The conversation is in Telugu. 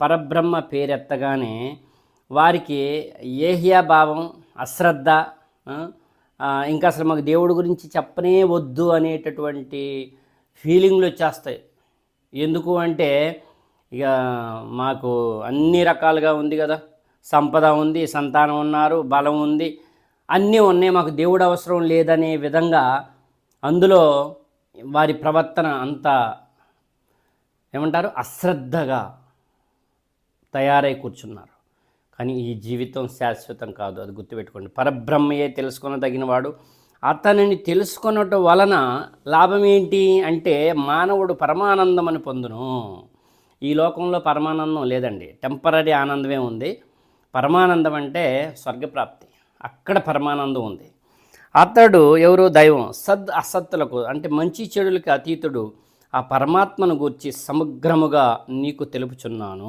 పరబ్రహ్మ పేరెత్తగానే వారికి ఏహియా భావం అశ్రద్ధ ఇంకా అసలు మాకు దేవుడి గురించి చెప్పనే వద్దు అనేటటువంటి ఫీలింగ్లు వచ్చేస్తాయి. ఎందుకు అంటే ఇక మాకు అన్ని రకాలుగా ఉంది కదా. సంపద ఉంది సంతానం ఉన్నారు బలం ఉంది అన్నీ ఉన్నాయి. మాకు దేవుడు అవసరం లేదనే విధంగా అందులో వారి ప్రవర్తన అంత ఏమంటారు? అశ్రద్ధగా తయారై కూర్చున్నారు. కానీ ఈ జీవితం శాశ్వతం కాదు అది గుర్తుపెట్టుకోండి. పరబ్రహ్మయే తెలుసుకొనదగినవాడు. అతనిని తెలుసుకొనటం వలన లాభం ఏంటి అంటే మానవుడు పరమానందం అని పొందును. ఈ లోకంలో పరమానందం లేదండి. టెంపరీ ఆనందమే ఉంది. పరమానందం అంటే స్వర్గప్రాప్తి. అక్కడ పరమానందం ఉంది. అతడు ఎవరు? దైవం. సద్ అసత్తులకు అంటే మంచి చెడులకి అతీతుడు. ఆ పరమాత్మను గూర్చి సమగ్రముగా నీకు తెలుపుచున్నాను.